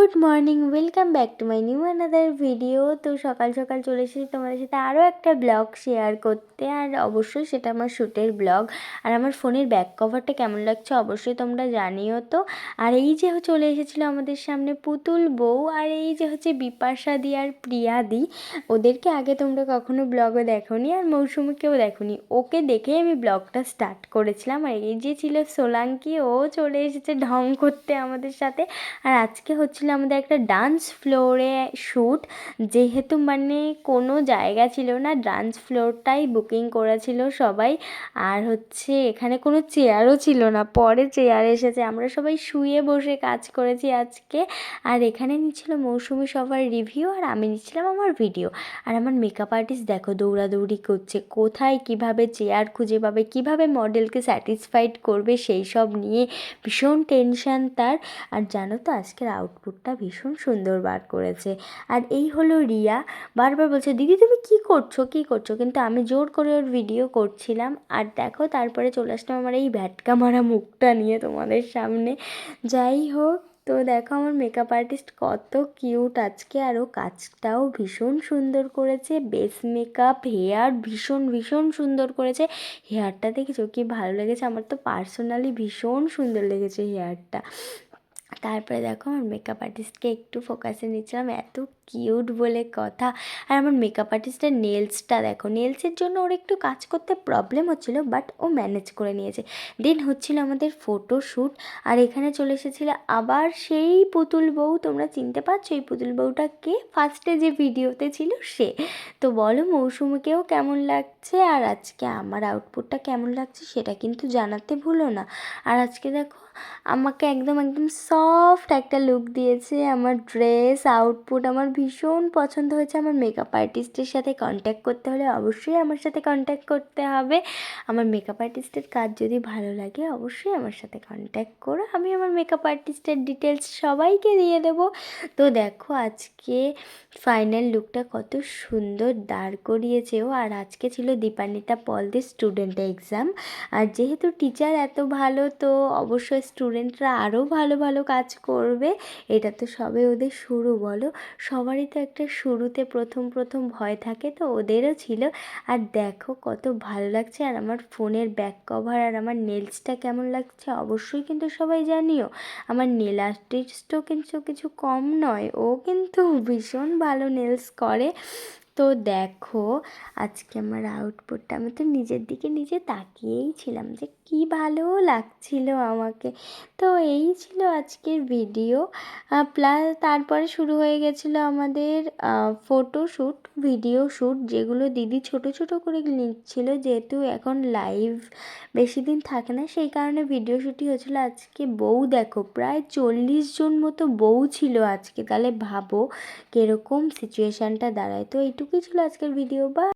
Good morning, welcome back to my new another video. তো সকাল সকাল চলে এসেছি তোমাদের সাথে আরও একটা ব্লগ শেয়ার করতে, আর অবশ্যই সেটা আমার শ্যুটের ব্লগ। আর আমার ফোনের ব্যাক কভারটা কেমন লাগছে অবশ্যই তোমরা জানিও তো। আর এই যে চলে এসেছিল আমাদের সামনে পুতুল বউ, আর এই যে হচ্ছে বিপাশাদি আর প্রিয়াদি ওদেরকে আগে তোমরা কখনো ব্লগে দেখোনি আর মৌসুমিকেও দেখোনি। ওকে দেখেই আমি ব্লগটা স্টার্ট করেছিলাম। আর এই যে ছিল সোলাঙ্কি, ও চলে এসেছে ঢং করতে আমাদের সাথে। আর আজকে হচ্ছিল আমাদের একটা ডান্স ফ্লোরে শ্যুট যেহেতু মানে কোনো জায়গা ছিল না ডান্স ফ্লোরটাই বুকিং করেছিল সবাই। আর হচ্ছে এখানে কোনো চেয়ারও ছিল না, পরে চেয়ার এসেছে। আমরা সবাই শুয়ে বসে কাজ করেছি আজকে। আর এখানে নিচ্ছিল মৌসুমি সবার রিভিউ আর আমি নিচ্ছিলাম আমার ভিডিও আর আমার মেকআপ আর্টিস্ট দেখো দৌড়াদৌড়ি করছে, কোথায় কীভাবে চেয়ার খুঁজে পাবে, কীভাবে মডেলকে স্যাটিসফাইড করবে, সেই সব নিয়ে ভীষণ টেনশান তার। আর জানো তো আজকের আউটপুটটা ভীষণ সুন্দর বার করেছে। আর এই হলো রিয়া। বারবার বলছে, দিদি, তুমি কি করছ? কি করছ? কিন্তু আমি জোর করে ওর ভিডিও করছিলাম। আর দেখো, তারপরে চলে আসলাম আমার এই ভ্যাটকা মারা মুখটা নিয়ে তোমাদের সামনে। যাই হোক, তো দেখো আমার মেকআপ আর্টিস্ট কত কিউট আজকে। আরও কাজটাও ভীষণ সুন্দর করেছে। বেস মেকআপ হেয়ার ভীষণ ভীষণ সুন্দর করেছে। হেয়ারটা দেখেছ? কি ভালো লেগেছে? আমার তো পার্সোনালি ভীষণ সুন্দর লেগেছে হেয়ারটা তারপরে দেখো আমার মেকআপ আর্টিস্টকে একটু ফোকাসে নিয়েছিলাম এত কিউট বলে কথা। আর আমার মেকআপ আর্টিস্টের নেলসটা দেখো নেলসের জন্য ওর একটু কাজ করতে প্রবলেম হচ্ছিল বাট ও ম্যানেজ করে নিয়েছে। দেন হচ্ছিল আমাদের ফটোশ্যুট আর এখানে চলে এসেছিল আবার সেই পুতুল বউ, তোমরা চিনতে পারছ এই পুতুল বউটা কে? ফার্স্টে যে ভিডিওতে ছিল সে। তো বলো মৌসুমিকেও কেমন লাগছে? আর আজকে আমার আউটপুটটা কেমন লাগছে সেটা কিন্তু জানাতে ভুলো না। আর আজকে দেখো, আমাকে একদম একদম সফট একটা লুক দিয়েছে আমার ড্রেস আউটপুট আমার ভীষণ পছন্দ হয়েছে আমার মেকআপ আর্টিস্টের সাথে কন্ট্যাক্ট করতে হলে অবশ্যই আমার সাথে কন্ট্যাক্ট করতে হবে। আমার মেকআপ আর্টিস্টের কাজ যদি ভালো লাগে অবশ্যই আমার সাথে কন্ট্যাক্ট করো। আমি আমার মেকআপ আর্টিস্টের ডিটেলস সবাইকে দিয়ে দেবো। তো দেখো আজকে ফাইনাল লুকটা কত সুন্দর দাঁড় করিয়েছে ও। আর আজকে ছিল দীপান্বিতা পলদের স্টুডেন্ট এক্সাম আর যেহেতু টিচার এত ভালো, তো অবশ্যই স্টুডেন্টরা আরও ভালো ভালো কাজ করবে। এটা তো সবে ওদের শুরু, বলো? সবারই তো একটা শুরুতে প্রথম প্রথম ভয় থাকে তো ওদেরও ছিল। আর দেখো কত ভালো লাগছে আর আমার ফোনের ব্যাক কভার আর আমার নেলসটা কেমন লাগছে অবশ্যই কিন্তু সবাই জানিও। আমার নেল আর্টিস্টও কিন্তু কিছু কম নয়, ও কিন্তু ভীষণ ভালো নেলস করে। তো দেখো, আজকে আমার আউটপুটটা আমি তো নিজের দিকে নিজে তাকিয়েই ছিলাম যে কি ভালো লাগছিল আমাকে। তো এই ছিল আজকের ভিডিও প্লাস তারপরে শুরু হয়ে গেছিল আমাদের ফটোশ্যুট ভিডিও শ্যুট যেগুলো দিদি ছোট ছোট করে নিচ্ছিল যেহেতু এখন লাইভ বেশি দিন থাকে না, সেই কারণে ভিডিও শ্যুটই হয়েছিলো। আজকে বউ দেখো, প্রায় চল্লিশ জন মতো বউ ছিল আজকে। তাহলে ভাবো কীরকম সিচুয়েশানটা দাঁড়ায়। তো এইটুকুই ছিল আজকের ভিডিও বা